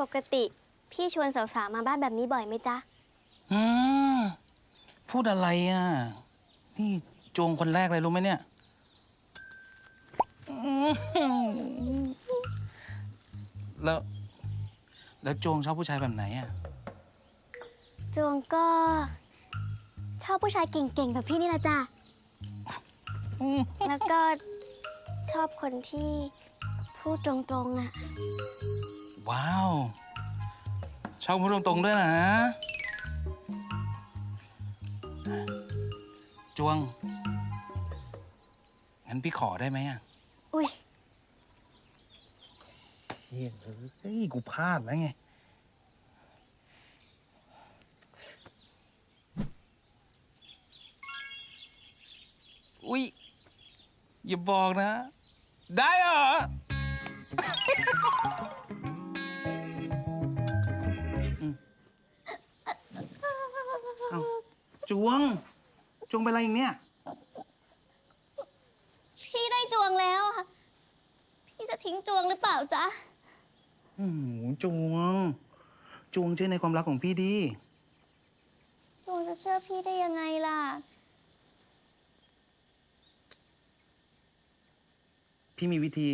ปกติ พี่ชวนสาวๆมาบ้านแบบนี้บ่อยไหมจ๊ะ อืมพูดอะไรอะ นี่จวงคนแรกเลยรู้ไหมเนี่ยอื้อหือแล้ว แล้วจวงชอบผู้ชายแบบไหนอะ จวงก็ ชอบผู้ชายเก่งๆแบบพี่นี่แหละจ้ะอืมแล้วก็ชอบคนที่พูดตรงๆอะ ว้าวชอบพูดตรงๆด้วยนะจวง งั้นพี่ขอได้ไหมอะ อุ้ยเฮ้ยเฮ้ยกูพลาดแล้วไง อุ๊ยอย่าบอกนะ ได้เหรออื จวง จวงไปอะไรอีกเนี่ย พี่ได้จวงแล้วค่ะ พี่จะทิ้งจวงหรือเปล่าจ๊ะจวง จวงเชื่อในความรักของพี่ดี จวงจะเชื่อพี่ได้ยังไงล่ะ พี่มีวิธี